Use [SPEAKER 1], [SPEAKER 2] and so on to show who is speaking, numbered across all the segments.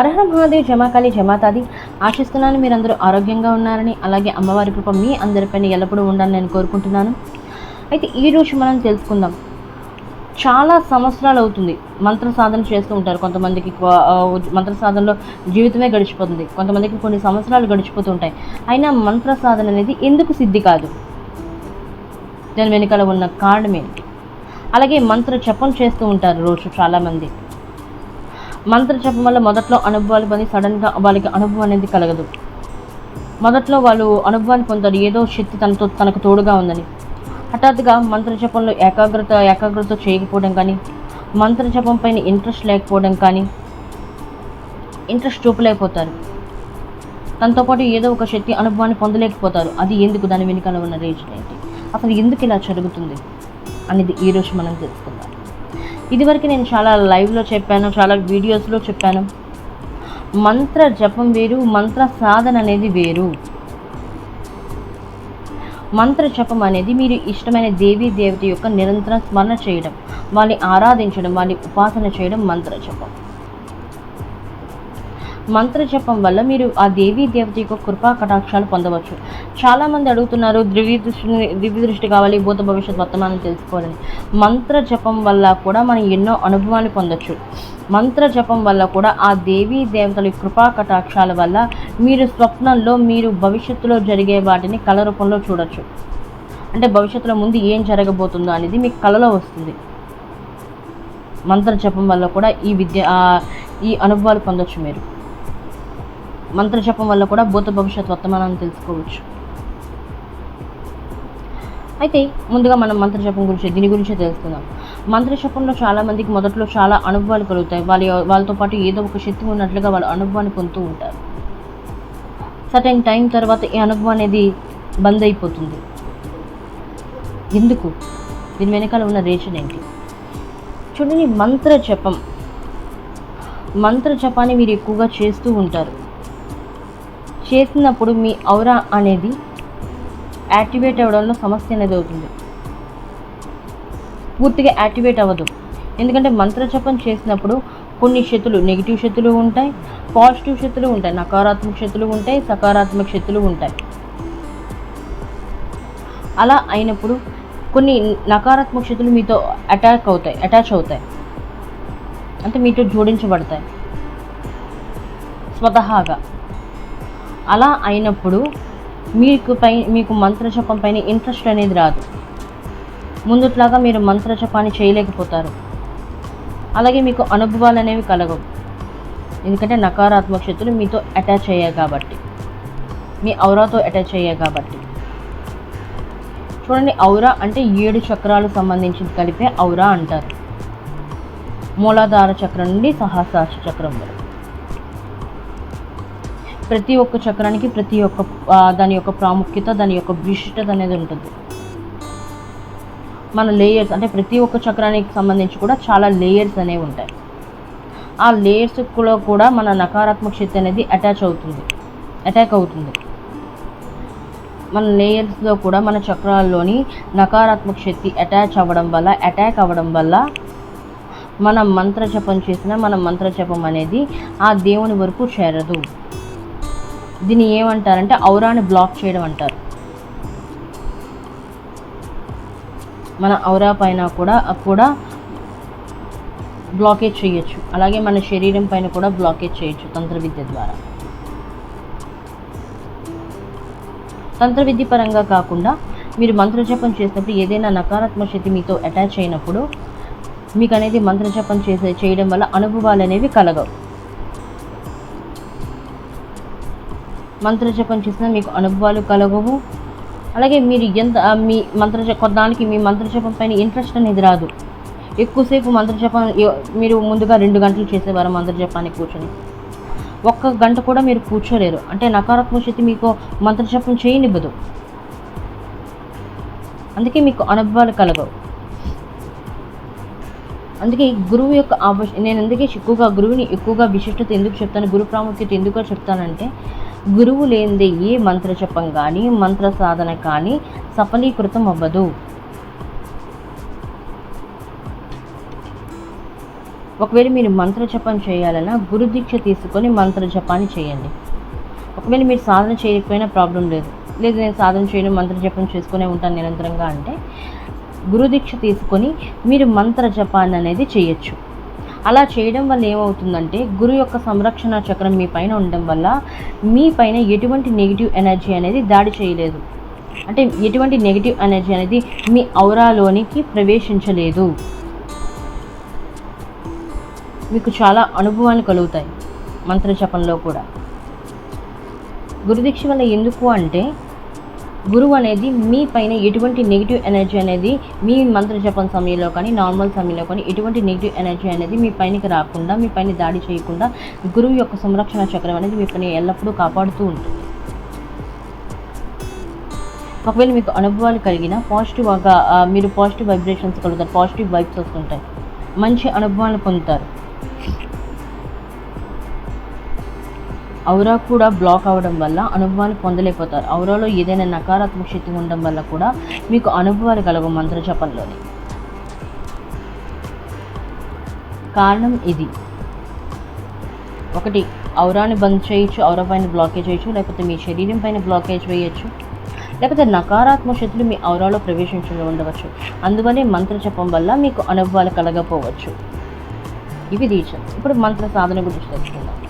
[SPEAKER 1] అర్హ మహాదేవ్ జమాకాళి జమాతాది ఆశిస్తున్నాను. మీరందరూ ఆరోగ్యంగా ఉన్నారని అలాగే అమ్మవారి కృప మీ అందరిపైన ఎల్లప్పుడూ ఉండాలని నేను కోరుకుంటున్నాను. అయితే ఈరోజు మనం తెలుసుకుందాం. చాలా సంవత్సరాలు అవుతుంది. మంత్ర సాధన చేస్తూ ఉంటారు కొంతమందికి. మంత్ర సాధనలో జీవితమే గడిచిపోతుంది. కొంతమందికి కొన్ని సంవత్సరాలు గడిచిపోతూ ఉంటాయి అయినా మంత్ర సాధన అనేది ఎందుకు సిద్ధి కాదు? దాని వెనుకల ఉన్న కారణం ఏంటి? అలాగే మంత్ర జపం చేస్తూ ఉంటారు రోజు చాలామంది. మంత్ర జపం వల్ల మొదట్లో అనుభవాలు పొంది సడన్గా వాళ్ళకి అనుభవం అనేది కలగదు. మొదట్లో వాళ్ళు అనుభవాన్ని పొందారు. ఏదో శక్తి తనతో తనకు తోడుగా ఉందని. హఠాత్తుగా మంత్ర జపంలో ఏకాగ్రత ఏకాగ్రత చేయకపోవడం కానీ మంత్ర జపం పైన ఇంట్రెస్ట్ లేకపోవడం కానీ ఇంట్రెస్ట్ చూపలేకపోతారు. తనతో పాటు ఏదో ఒక శక్తి అనుభవాన్ని పొందలేకపోతారు. అది ఎందుకు? దాని వెనుకాల ఉన్న రీజన్ ఏంటి? అసలు ఎందుకు ఇలా జరుగుతుంది? అనేది ఈరోజు మనం తెలుసుకుందాం. ఇదివరకు నేను చాలా లైవ్లో చెప్పాను చాలా వీడియోస్లో చెప్పాను. మంత్ర జపం వేరు మంత్ర సాధన అనేది వేరు. మంత్ర జపం అనేది మీరు ఇష్టమైన దేవీ దేవత యొక్క నిరంతర స్మరణ చేయడం వాళ్ళని ఆరాధించడం వాళ్ళని ఉపాసన చేయడం మంత్ర జపం. మంత్ర జపం వల్ల మీరు ఆ దేవీ దేవత యొక్క కృపా కటాక్షాలు పొందవచ్చు. చాలామంది అడుగుతున్నారు దివ్య దృష్టి దివ్య దృష్టి కావాలి భూత భవిష్యత్ వర్తమానం తెలుసుకోవాలని మంత్ర జపం వల్ల కూడా మనం ఎన్నో అనుభవాలు పొందొచ్చు. మంత్ర జపం వల్ల కూడా ఆ దేవీ దేవతల కృపా కటాక్షాల వల్ల మీరు స్వప్నంలో మీరు భవిష్యత్తులో జరిగే వాటిని కళ రూపంలో చూడొచ్చు. అంటే భవిష్యత్తులో ముందు ఏం జరగబోతుందో అనేది మీకు కళలో వస్తుంది. మంత్ర జపం వల్ల కూడా ఈ విద్య ఈ అనుభవాలు పొందొచ్చు మీరు. మంత్ర జపం వల్ల కూడా భూత భవిష్యత్ వర్తమానాన్ని తెలుసుకోవచ్చు. అయితే ముందుగా మనం మంత్ర జపం గురించి దీని గురించే తెలుసుకుందాం. మంత్ర జపంలో చాలా మందికి మొదట్లో చాలా అనుభవాలు కలుగుతాయి. వాళ్ళ వాళ్ళతో పాటు ఏదో ఒక శక్తి ఉన్నట్లుగా వాళ్ళు అనుభవాన్ని పొందుతూ ఉంటారు. సర్టైన్ టైం తర్వాత ఈ అనుభవం అనేది బంద్ అయిపోతుంది. ఎందుకు? దీని వెనకాల ఉన్న రేషన్ ఏంటి? చూడండి మంత్ర జపం మంత్ర జపాన్ని మీరు ఎక్కువగా చేస్తూ ఉంటారు. చేసినప్పుడు మీ ఔరా అనేది యాక్టివేట్ అవ్వడంలో సమస్య అనేది అవుతుంది. పూర్తిగా యాక్టివేట్ అవ్వదు. ఎందుకంటే మంత్ర జపం చేసినప్పుడు కొన్ని శక్తులు నెగిటివ్ శక్తులు ఉంటాయి పాజిటివ్ శక్తులు ఉంటాయి నకారాత్మక శక్తులు ఉంటాయి సకారాత్మక శక్తులు ఉంటాయి. అలా అయినప్పుడు కొన్ని నకారాత్మక శక్తులు మీతో అటాక్ అవుతాయి అటాచ్ అవుతాయి. అంటే మీతో జోడించబడతాయి. స్వతహాగా. అలా అయినప్పుడు మీకు పై మీకు మంత్రజపం పైన ఇంట్రెస్ట్ అనేది రాదు. ముందుట్లాగా మీరు మంత్రజపాన్ని చేయలేకపోతారు. అలాగే మీకు అనుభవాలు అనేవి కలగవు. ఎందుకంటే నకారాత్మక శక్తులు మీతో అటాచ్ అయ్యాయి కాబట్టి. మీ ఔరాతో అటాచ్ అయ్యాయి కాబట్టి. చూడండి ఔరా అంటే ఏడు చక్రాలు సంబంధించి కలిపే ఔరా అంటారు. మూలాధార చక్రం నుండి సహస్రార చక్రం వరకు. ప్రతి ఒక్క చక్రానికి ప్రతి ఒక్క దాని యొక్క ప్రాముఖ్యత దాని యొక్క విశిష్టత అనేది ఉంటుంది. మన లేయర్స్ అంటే ప్రతి ఒక్క చక్రానికి సంబంధించి కూడా చాలా లేయర్స్ అనేవి ఉంటాయి. ఆ లేయర్స్లో కూడా మన నకారాత్మక శక్తి అనేది అటాచ్ అవుతుంది. అటాక్ అవుతుంది. మన లేయర్స్లో కూడా మన చక్రాల్లోని నకారాత్మక శక్తి అటాచ్ అవ్వడం వల్ల అటాక్ అవ్వడం వల్ల మనం మంత్ర జపం చేసిన మన మంత్ర జపం అనేది ఆ దేవుని వరకు చేరదు. దీన్ని ఏమంటారంటే ఔరాని బ్లాక్ చేయడం అంటారు. మన ఔరా పైన కూడా కూడా బ్లాకేజ్ చేయొచ్చు. అలాగే మన శరీరం పైన కూడా బ్లాకేజ్ చేయొచ్చు తంత్ర విద్య ద్వారా. తంత్ర విద్య పరంగా కాకుండా మీరు మంత్రజపం చేసినప్పుడు ఏదైనా నకారాత్మక శక్తి మీతో అటాచ్ అయినప్పుడు మీకు అనేది మంత్రజపం చేసే చేయడం వల్ల అనుభవాలు అనేవి కలగవు. మంత్రజపం చేసినా మీకు అనుభవాలు కలగవు. అలాగే మీరు ఎంత మీ మంత్రజ కొద్దానికి మీ మంత్రజపం పైన ఇంట్రెస్ట్ అనేది రాదు. ఎక్కువసేపు మంత్రజపం ఎ- మీరు ముందుగా రెండు గంటలు చేసేవారు మంత్రజపానికి కూర్చొని. ఒక్క గంట కూడా మీరు కూర్చోలేరు. అంటే నకారాత్మక శక్తి మీకు మంత్రజపం చేయనివ్వదు. అందుకే మీకు అనుభవాలు కలగవు. అందుకే గురువు యొక్క ఆవశ్య నేను అందుకే ఎక్కువగా గురువుని ఎక్కువగా విశిష్టత ఎందుకు చెప్తాను గురు ప్రాముఖ్యత ఎందుకు చెప్తానంటే గురువు లేనిదే ఏ మంత్ర జపం కానీ మంత్ర సాధన కానీ సఫలీకృతం అవ్వదు. ఒకవేళ మీరు మంత్ర జపం చేయాలన్నా గురుదీక్ష తీసుకొని మంత్ర జపాన్ని చేయండి. ఒకవేళ మీరు సాధన చేయకపోయినా ప్రాబ్లం లేదు. లేదు నేను సాధన చేయను మంత్ర జపం చేసుకునే ఉంటాను నిరంతరంగా అంటే గురుదీక్ష తీసుకొని మీరు మంత్ర జపాన్ని అనేది చేయొచ్చు. అలా చేయడం వల్ల ఏమవుతుందంటే గురు యొక్క సంరక్షణ చక్రం మీ పైన ఉండడం వల్ల మీ పైన ఎటువంటి నెగిటివ్ ఎనర్జీ అనేది దాడి చేయలేదు. అంటే ఎటువంటి నెగిటివ్ ఎనర్జీ అనేది మీ ఔరాలోనికి ప్రవేశించలేదు. మీకు చాలా అనుభవాలు కలుగుతాయి మంత్ర జపంలో కూడా. గురుదీక్ష వల్ల ఎందుకు అంటే గురువు అనేది మీ పైన ఎటువంటి నెగిటివ్ ఎనర్జీ అనేది మీ మంత్ర జపం సమయంలో కానీ నార్మల్ సమయంలో కానీ ఎటువంటి నెగిటివ్ ఎనర్జీ అనేది మీ పైనకి రాకుండా మీ పైన దాడి చేయకుండా గురువు యొక్క సంరక్షణ చక్రం అనేది మీ పైన ఎల్లప్పుడూ కాపాడుతూ ఉంటుంది. ఒకవేళ మీకు అనుభవాలు కలిగిన పాజిటివ్గా మీరు పాజిటివ్ వైబ్రేషన్స్ కలుగుతారు పాజిటివ్ వైబ్స్ వస్తుంటాయి. మంచి అనుభవాలు పొందుతారు. ఔరా కూడా బ్లాక్ అవ్వడం వల్ల అనుభవాలు పొందలేకపోతారు. ఔరాలో ఏదైనా నకారాత్మక శక్తి ఉండడం వల్ల కూడా మీకు అనుభవాలు కలవు మంత్ర జపంలోని. కారణం ఇది. ఒకటి ఔరాని బంద్ చేయొచ్చు ఔరా పైన బ్లాకేజ్ చేయొచ్చు లేకపోతే మీ శరీరం పైన బ్లాకేజ్ వేయచ్చు. లేకపోతే నకారాత్మక శక్తులు మీ ఔరాలో ప్రవేశించడం ఉండవచ్చు. అందువల్లే మంత్ర జపం వల్ల మీకు అనుభవాలు కలగపోవచ్చు ఇవి రీజన్ ఇప్పుడు మంత్ర సాధన గురించి తెలుసుకుందాం.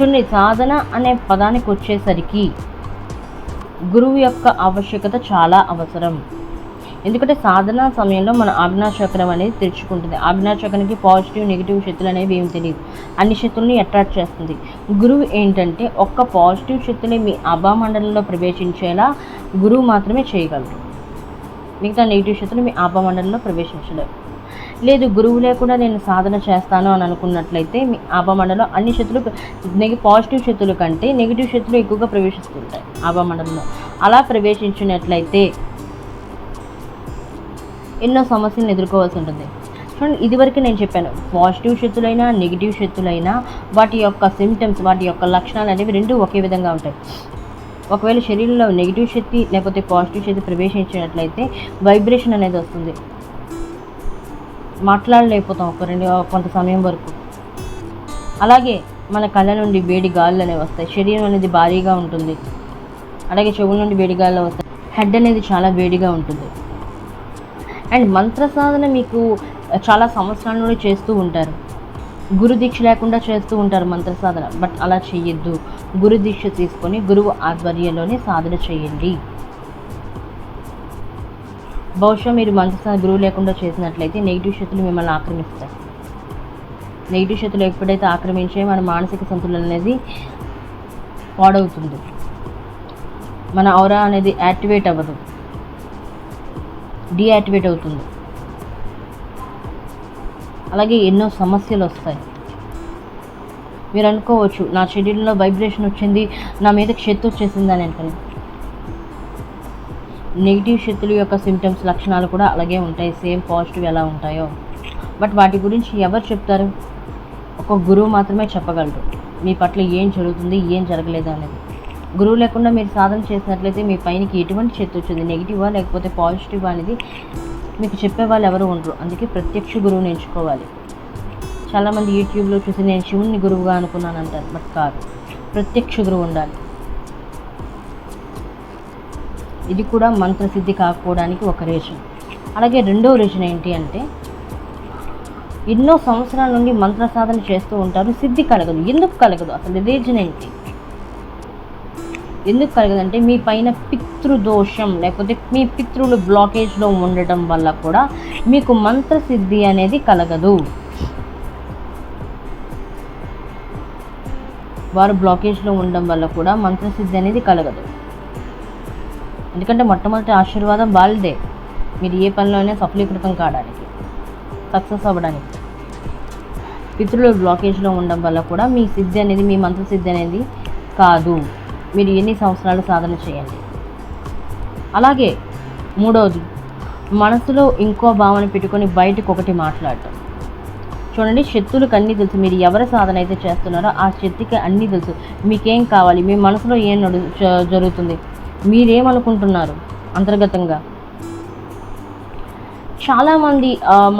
[SPEAKER 1] చూడండి సాధన అనే పదానికి వచ్చేసరికి గురువు యొక్క ఆవశ్యకత చాలా అవసరం. ఎందుకంటే సాధన సమయంలో మన ఆజ్ఞాచక్రం అనేది తెరుచుకుంటుంది. ఆజ్ఞాచక్రానికి పాజిటివ్ నెగిటివ్ శక్తులు అనేవి ఏమి తెలియదు. అన్ని శక్తుల్ని అట్రాక్ట్ చేస్తుంది. గురువు ఏంటంటే ఒక్క పాజిటివ్ శక్తులే మీ ఆభామండలంలో ప్రవేశించేలా గురువు మాత్రమే చేయగలరు మిగతా నెగిటివ్ శక్తులు మీ ఆభామండలంలో ప్రవేశించలేరు లేదు గురువు లేకుండా నేను సాధన చేస్తాను అని అనుకున్నట్లయితే మీ ఆభమండలం అన్ని శక్తులు నెగి పాజిటివ్ శక్తులు కంటే నెగిటివ్ శక్తులు ఎక్కువగా ప్రవేశిస్తుంటాయి ఆభమండలంలో అలా ప్రవేశించినట్లయితే ఎన్నో సమస్యలను ఎదుర్కోవాల్సి ఉంటుంది. చూడండి ఇదివరకు నేను చెప్పాను పాజిటివ్ శక్తులైనా నెగిటివ్ శక్తులైనా వాటి యొక్క సిమ్టమ్స్ వాటి యొక్క లక్షణాలు అనేవి రెండు ఒకే విధంగా ఉంటాయి. ఒకవేళ శరీరంలో నెగిటివ్ శక్తి లేకపోతే పాజిటివ్ శక్తి ప్రవేశించినట్లయితే వైబ్రేషన్ అనేది వస్తుంది. మాట్లాడలేకపోతాం ఒక రెండు కొంత సమయం వరకు. అలాగే మన కళ్ళ నుండి వేడి గాలులు అనేవి వస్తాయి. శరీరం అనేది భారీగా ఉంటుంది. అలాగే చెవుల నుండి వేడి గాలులు వస్తాయి. హెడ్ అనేది చాలా వేడిగా ఉంటుంది. అండ్ మంత్ర సాధన మీకు చాలా సంవత్సరాల నుండి చేస్తూ ఉంటారు. గురు దీక్ష లేకుండా చేస్తూ ఉంటారు మంత్ర సాధన బట్ అలా చేయొద్దు గురు దీక్ష తీసుకొని గురువు ఆధ్వర్యంలోనే సాధన చేయండి. బహుశా మీరు మంత్ర గురువు లేకుండా చేసినట్లయితే నెగిటివ్ శక్తులు మిమ్మల్ని ఆక్రమిస్తాయి. నెగిటివ్ శక్తులు ఎప్పుడైతే ఆక్రమించే మన మానసిక సంతులన అనేది పాడవుతుంది. మన ఔరా అనేది యాక్టివేట్ అవ్వదు. డీయాక్టివేట్ అవుతుంది. అలాగే ఎన్నో సమస్యలు వస్తాయి. మీరు అనుకోవచ్చు నా షెడ్యూల్లో వైబ్రేషన్ వచ్చింది నా మీద శక్తి వచ్చేసిందని అని నెగిటివ్ శక్తుల యొక్క సిమ్టమ్స్ లక్షణాలు కూడా అలాగే ఉంటాయి. సేమ్ పాజిటివ్ ఎలా ఉంటాయో. బట్ వాటి గురించి ఎవరు చెప్తారు? ఒక గురువు మాత్రమే చెప్పగలరు. మీ పట్ల ఏం జరుగుతుంది ఏం జరగలేదు అనేది. గురువు లేకుండా మీరు సాధన చేసినట్లయితే మీ పైనకి ఎటువంటి చేతి వచ్చింది? నెగిటివా లేకపోతే పాజిటివ్ అనేది మీకు చెప్పే వాళ్ళు ఎవరు ఉండరు. అందుకే ప్రత్యక్ష గురువుని ఎంచుకోవాలి. చాలామంది యూట్యూబ్లో చూసి నేను శివుని గురువుగా అనుకున్నాను అంటారు బట్ కాదు. ప్రత్యక్ష గురువు ఉండాలి. ఇది కూడా మంత్రసిద్ధి కాకపోవడానికి ఒక రేషన్. అలాగే రెండో రేషన్ ఏంటి అంటే ఎన్నో సంవత్సరాల నుండి మంత్ర సాధన చేస్తూ ఉంటారు సిద్ధి కలగదు. ఎందుకు కలగదు? అసలు రీజన్ ఏంటి? ఎందుకు కలగదంటే మీ పైన పితృదోషం లేకపోతే మీ పితృలు బ్లాకేజ్లో ఉండటం వల్ల కూడా మీకు మంత్రసిద్ధి అనేది కలగదు. వారు బ్లాకేజ్లో ఉండడం వల్ల కూడా మంత్రసిద్ధి అనేది కలగదు. ఎందుకంటే మొట్టమొదటి ఆశీర్వాదం వాళ్ళదే. మీరు ఏ పనిలోనే సఫలీకృతం కావడానికి సక్సెస్ అవ్వడానికి. పితృలు బ్లాకేజ్లో ఉండడం వల్ల కూడా మీ సిద్ధి అనేది మీ మంత్రసిద్ధి అనేది కాదు. మీరు ఎన్ని సంవత్సరాలు సాధన చేయండి. అలాగే మూడవది మనసులో ఇంకో భావన పెట్టుకొని బయటకు ఒకటి మాట్లాడటం. చూడండి శక్తులకు అన్నీ తెలుసు. మీరు ఎవరి సాధన అయితే చేస్తున్నారో ఆ శక్తికి అన్నీ తెలుసు. మీకేం కావాలి? మీ మనసులో ఏం నడు జ- జరుగుతుంది? మీరేమనుకుంటున్నారు అంతర్గతంగా? చాలామంది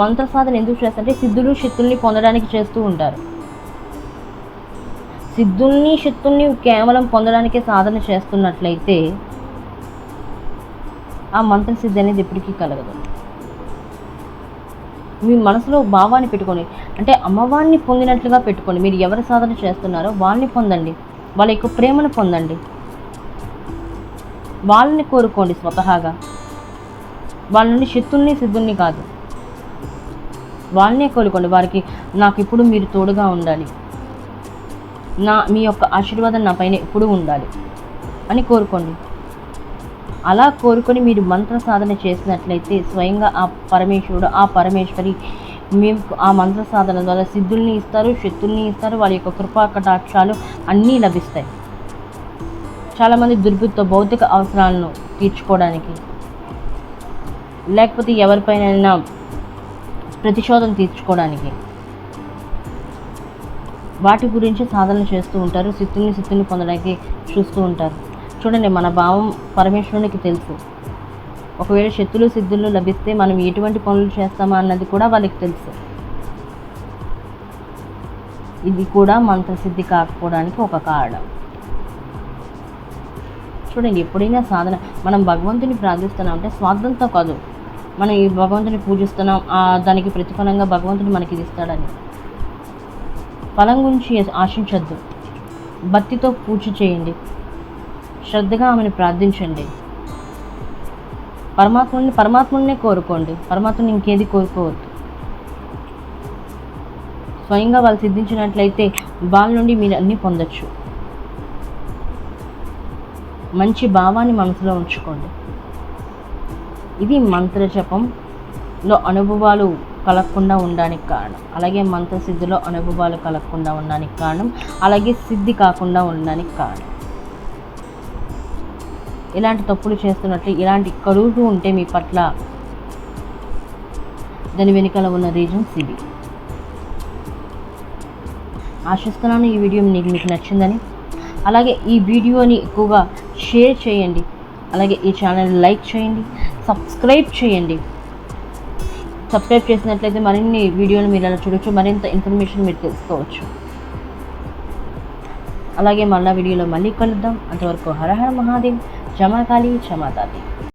[SPEAKER 1] మంత్ర సాధన ఎందుకు చేస్తారంటే సిద్ధులు శక్తుల్ని పొందడానికి చేస్తూ ఉంటారు. సిద్ధుల్ని శక్తుల్ని కేవలం పొందడానికే సాధన చేస్తున్నట్లయితే ఆ మంత్ర సిద్ధి అనేది ఎప్పటికీ కలగదు. మీ మనసులో భావాన్ని పెట్టుకొని అంటే అమ్మవారిని పొందినట్లుగా పెట్టుకోండి మీరు ఎవరి సాధన చేస్తున్నారో వాళ్ళని పొందండి. వాళ్ళ యొక్క ప్రేమను పొందండి. వాళ్ళని కోరుకోండి స్వతహాగా. వాళ్ళ నుండి శత్రుల్ని సిద్ధుల్ని కాదు. వాళ్ళనే కోరుకోండి. వారికి నాకు ఇప్పుడు మీరు తోడుగా ఉండాలి. నా మీ యొక్క ఆశీర్వాదం నా పైన ఎప్పుడూ ఉండాలి అని కోరుకోండి. అలా కోరుకొని మీరు మంత్ర సాధన చేసినట్లయితే స్వయంగా ఆ పరమేశ్వరుడు ఆ పరమేశ్వరి మీకు ఆ మంత్ర సాధన ద్వారా సిద్ధుల్ని ఇస్తారు శక్తుల్ని ఇస్తారు. వాళ్ళ యొక్క కృపా కటాక్షాలు అన్నీ లభిస్తాయి. చాలామంది దుర్బుద్ధితో భౌతిక అవసరాలను తీర్చుకోవడానికి లేకపోతే ఎవరిపైనైనా ప్రతిశోధం తీర్చుకోవడానికి. వాటి గురించి సాధన చేస్తూ ఉంటారు సిద్ధుల్ని సిద్ధుల్ని పొందడానికి చూస్తూ ఉంటారు. చూడండి మన భావం పరమేశ్వరునికి తెలుసు. ఒకవేళ శక్తులు సిద్ధులు లభిస్తే మనం ఎటువంటి పనులు చేస్తామా అన్నది కూడా వాళ్ళకి తెలుసు. ఇది కూడా మంత్రసిద్ధి కాకపోవడానికి ఒక కారణం. చూడండి ఎప్పుడైనా సాధన. మనం భగవంతుని ప్రార్థిస్తున్నాం అంటే స్వార్థంతో కాదు. మనం ఈ భగవంతుని పూజిస్తున్నాం ఆ దానికి ప్రతిఫలంగా భగవంతుడు మనకి ఇది ఇస్తాడని. ఫలం గురించి ఆశించద్దు. భక్తితో పూజ చేయండి. శ్రద్ధగా ఆమెను ప్రార్థించండి. పరమాత్మని పరమాత్మనే కోరుకోండి. పరమాత్మని ఇంకేది కోరుకోవద్దు. స్వయంగా వాళ్ళు సిద్ధించినట్లయితే వాళ్ళ నుండి మీరు అన్నీ పొందొచ్చు. మంచి భావాన్ని మనసులో ఉంచుకోండి. ఇది మంత్ర జపంలో అనుభవాలు కలగకుండా ఉండడానికి కారణం. అలాగే మంత్ర సిద్ధిలో అనుభవాలు కలగకుండా ఉండడానికి కారణం. అలాగే సిద్ధి కాకుండా ఉండడానికి కారణం. ఇలాంటి తప్పులు చేస్తున్నట్లు ఇలాంటి కడుగుతూ ఉంటే మీ పట్ల దాని వెనుకల ఉన్న రీజన్స్ ఇవి ఆశిస్తున్నాను ఈ వీడియో మీకు మీకు నచ్చిందని. అలాగే ఈ వీడియోని ఎక్కువగా షేర్ చేయండి. అలాగే ఈ ఛానల్ లైక్ చేయండి. సబ్స్క్రైబ్ చేయండి. సబ్స్క్రైబ్ చేసినట్లయితే మరిన్ని వీడియోలు మీరు అలా చూడొచ్చు. మరింత ఇన్ఫర్మేషన్ మీరు తెలుసుకోవచ్చు. అలాగే మళ్ళా వీడియోలో మళ్ళీ కలుద్దాం. అంతవరకు హరహర మహాదేవ్. జమాకాళి క్షమాదాతి